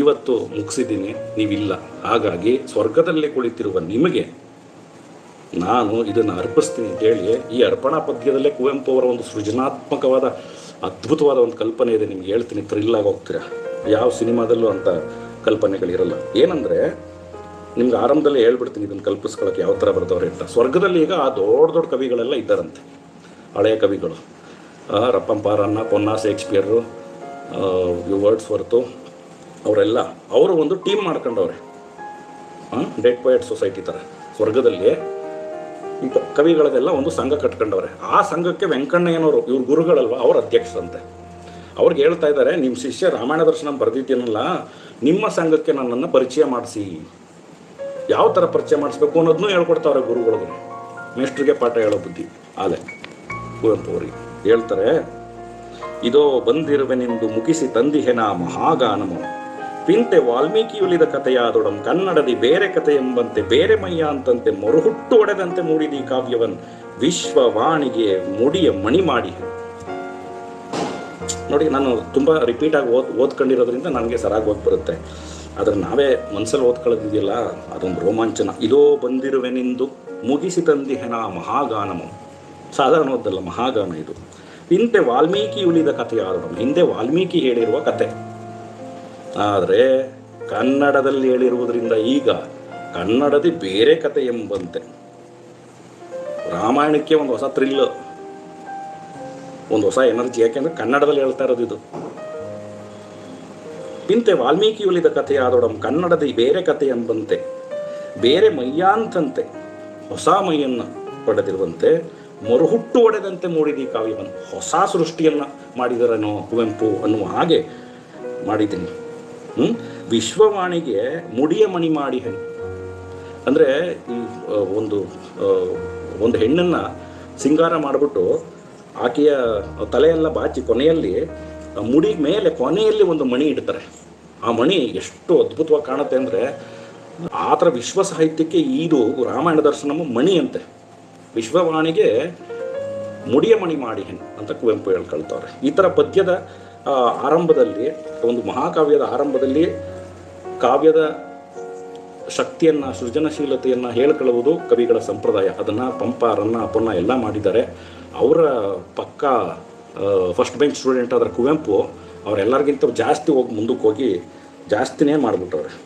ಇವತ್ತು ಮುಗಿಸಿದ್ದೀನಿ, ನೀವಿಲ್ಲ. ಹಾಗಾಗಿ ಸ್ವರ್ಗದಲ್ಲಿ ಕುಳಿತಿರುವ ನಿಮಗೆ ನಾನು ಇದನ್ನು ಅರ್ಪಿಸ್ತೀನಿ ಅಂತ ಹೇಳಿ ಈ ಅರ್ಪಣಾ ಪದ್ಯದಲ್ಲೇ ಕುವೆಂಪು ಅವರ ಒಂದು ಸೃಜನಾತ್ಮಕವಾದ, ಅದ್ಭುತವಾದ ಒಂದು ಕಲ್ಪನೆ ಇದೆ. ನಿಮ್ಗೆ ಹೇಳ್ತೀನಿ ಥ್ರಿಲ್ಲಾಗಿ ಹೋಗ್ತೀರಾ? ಯಾವ ಸಿನಿಮಾದಲ್ಲೂ ಅಂತ ಕಲ್ಪನೆಗಳಿರಲ್ಲ. ಏನಂದರೆ, ನಿಮ್ಗೆ ಆರಂಭದಲ್ಲಿ ಹೇಳ್ಬಿಡ್ತೀನಿ, ಇದನ್ನು ಕಲ್ಪಿಸ್ಕೊಳಕ್ಕೆ ಯಾವ ಥರ ಬರ್ತವ್ರೆ ಅಂತ. ಸ್ವರ್ಗದಲ್ಲಿ ಈಗ ಆ ದೊಡ್ಡ ದೊಡ್ಡ ಕವಿಗಳೆಲ್ಲ ಇದ್ದಾರಂತೆ. ಹಳೆಯ ಕವಿಗಳು. ರಪ್ಪಂಪಾರನ್ನ ಪೊನ್ನ, ಶೇಕ್ಸ್ಪಿಯರು ವರ್ಡ್ಸ್ ವರ್ತು ಅವರೆಲ್ಲ, ಅವರು ಒಂದು ಟೀಮ್ ಮಾಡ್ಕೊಂಡವ್ರೆ. ಡೆಡ್ ಪೊಯೆಟ್ ಸೊಸೈಟಿ ಥರ ಸ್ವರ್ಗದಲ್ಲಿ ಕವಿಗಳದೆಲ್ಲ ಒಂದು ಸಂಘ ಕಟ್ಕೊಂಡವ್ರೆ. ಆ ಸಂಘಕ್ಕೆ ವೆಂಕಣ್ಣಯ್ಯನವರು, ಇವ್ರ ಗುರುಗಳಲ್ವ, ಅವ್ರ ಅಧ್ಯಕ್ಷರಂತೆ. ಅವ್ರಿಗೆ ಹೇಳ್ತಾ ಇದ್ದಾರೆ ನಿಮ್ಮ ಶಿಷ್ಯ ರಾಮಾಯಣ ದರ್ಶನ ಬರೆದಿದ್ದೀನಲ್ಲ, ನಿಮ್ಮ ಸಂಘಕ್ಕೆ ನನ್ನನ್ನು ಪರಿಚಯ ಮಾಡಿಸಿ. ಯಾವ ಥರ ಪರಿಚಯ ಮಾಡಿಸ್ಬೇಕು ಅನ್ನೋದನ್ನೂ ಹೇಳ್ಕೊಡ್ತಾವ್ರೆ ಗುರುಗಳಿಗೆ ಮೇಷ್ಟ್ರಿಗೆ ಪಾಠ ಹೇಳೋ ಬುದ್ಧಿ. ಆಲೆ ಕುವೆಂಪು ಅವರಿಗೆ ಹೇಳ್ತಾರೆ, ಇದೋ ಬಂದಿರುವೆನೆಂದು ಮುಗಿಸಿ ತಂದಿಹೆನ ಮಹಾಗಾನಮು. ಪಿಂತೆ ವಾಲ್ಮೀಕಿ ಉಳಿದ ಕಥೆಯಾದೊಡಂ ಕನ್ನಡದಿ ಬೇರೆ ಕಥೆ ಎಂಬಂತೆ ಬೇರೆ ಮಯ್ಯ ಅಂತಂತೆ ಮರುಹುಟ್ಟು ಒಡೆದಂತೆ ಮೂಡಿದಿ ಕಾವ್ಯವನ್ ವಿಶ್ವವಾಣಿಗೆ ಮುಡಿಯ ಮಣಿ ಮಾಡಿ ನೋಡಿ, ನಾನು ತುಂಬ ರಿಪೀಟ್ ಆಗಿ ಓದ್, ಓದ್ಕೊಂಡಿರೋದ್ರಿಂದ ನನಗೆ ಸರಾಗಿ ಹೋಗಿ ಬರುತ್ತೆ. ಆದರೆ ನಾವೇ ಮನ್ಸಲ್ಲಿ ಓದ್ಕೊಳ್ಳೋದಿದೆಯಲ್ಲ, ಅದೊಂದು ರೋಮಾಂಚನ. ಇದೋ ಬಂದಿರುವೆನೆಂದು ಮುಗಿಸಿ ತಂದಿಹೆನ ಮಹಾಗಾನಮು. ಸಾಧಾರಣವಾದಲ್ಲ ಮಹಾಗಾನ ಇದು. ಹಿಂದೆ ವಾಲ್ಮೀಕಿ ಉಳಿದ ಕಥೆಯಾದೊಡಂ, ಹಿಂದೆ ವಾಲ್ಮೀಕಿ ಹೇಳಿರುವ ಕತೆ. ಆದರೆ ಕನ್ನಡದಲ್ಲಿ ಹೇಳಿರುವುದರಿಂದ ಈಗ ಕನ್ನಡದಿ ಬೇರೆ ಕತೆ ಎಂಬಂತೆ. ರಾಮಾಯಣಕ್ಕೆ ಒಂದು ಹೊಸ ಥ್ರಿಲ್ ಒಂದು ಹೊಸ ಎನರ್ಜಿ ಯಾಕೆಂದ್ರೆ ಕನ್ನಡದಲ್ಲಿ ಹೇಳ್ತಾ ಇರೋದು ಇದು. ಇಂತೆ ವಾಲ್ಮೀಕಿ ಉಳಿದ ಕಥೆಯಾದೊಡಂ ಕನ್ನಡದ ಬೇರೆ ಕಥೆ ಎಂಬಂತೆ. ಬೇರೆ ಮೈಯಾಂತಂತೆ, ಹೊಸ ಮೈಯನ್ನು ಪಡೆದಿರುವಂತೆ, ಮರುಹುಟ್ಟು ಒಡೆದಂತೆ ಮೂಡಿದಿ ಕಾವ್ಯವನ್ನು ಹೊಸ ಸೃಷ್ಟಿಯನ್ನು ಮಾಡಿದರೇನೋ ಕುವೆಂಪು ಅನ್ನುವ ಹಾಗೆ ಮಾಡಿದ್ದೀನಿ. ಹ್ಮ್? ವಿಶ್ವವಾಣಿಗೆ ಮುಡಿಯ ಮಣಿ ಮಾಡಿ ಹೆಣ್ಣು. ಅಂದರೆ ಈ ಒಂದು ಒಂದು ಹೆಣ್ಣನ್ನು ಸಿಂಗಾರ ಮಾಡಿಬಿಟ್ಟು ಆಕೆಯ ತಲೆಯೆಲ್ಲ ಬಾಚಿ ಕೊನೆಯಲ್ಲಿ ಮುಡಿ ಮೇಲೆ ಕೊನೆಯಲ್ಲಿ ಒಂದು ಮಣಿ ಇಡ್ತಾರೆ. ಆ ಮಣಿ ಎಷ್ಟು ಅದ್ಭುತವಾಗಿ ಕಾಣುತ್ತೆ ಅಂದರೆ ಆ ಥರ ವಿಶ್ವ ಸಾಹಿತ್ಯಕ್ಕೆ ಇದು ರಾಮಾಯಣ ದರ್ಶನಮ ಮಣಿ ಅಂತೆ. ವಿಶ್ವವಾಣಿಗೆ ಮುಡಿಯ ಮಣಿ ಮಾಡಿ ಹೆಣ್ಣು ಅಂತ ಕುವೆಂಪು ಹೇಳ್ಕೊಳ್ತಾವ್ರೆ. ಈ ಥರ ಪದ್ಯದ ಆರಂಭದಲ್ಲಿ, ಒಂದು ಮಹಾಕಾವ್ಯದ ಆರಂಭದಲ್ಲಿ ಕಾವ್ಯದ ಶಕ್ತಿಯನ್ನು, ಸೃಜನಶೀಲತೆಯನ್ನು ಹೇಳ್ಕೊಳ್ಳುವುದು ಕವಿಗಳ ಸಂಪ್ರದಾಯ. ಅದನ್ನು ಪಂಪ, ರನ್ನ ಅಪನ್ನ ಎಲ್ಲ ಮಾಡಿದ್ದಾರೆ. ಅವರ ಪಕ್ಕ ಫಸ್ಟ್ ಬೆಂಚ್ ಸ್ಟೂಡೆಂಟ್ ಆದ್ರೆ ಕುವೆಂಪು, ಅವರೆಲ್ಲರಿಗಿಂತ ಜಾಸ್ತಿ ಹೋಗಿ ಮುಂದಕ್ಕೆ ಹೋಗಿ ಜಾಸ್ತಿನೇ ಮಾಡಿಬಿಟ್ಟವ್ರೆ.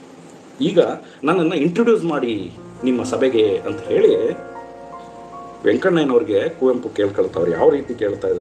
ಈಗ ನನ್ನನ್ನು ಇಂಟ್ರೊಡ್ಯೂಸ್ ಮಾಡಿ ನಿಮ್ಮ ಸಭೆಗೆ ಅಂತ ಹೇಳಿ ವೆಂಕಣ್ಣಯ್ಯನವ್ರಿಗೆ ಕುವೆಂಪು ಕೇಳ್ಕೊಳ್ತಾವ್ರೆ. ಯಾವ ರೀತಿ ಕೇಳ್ತಾ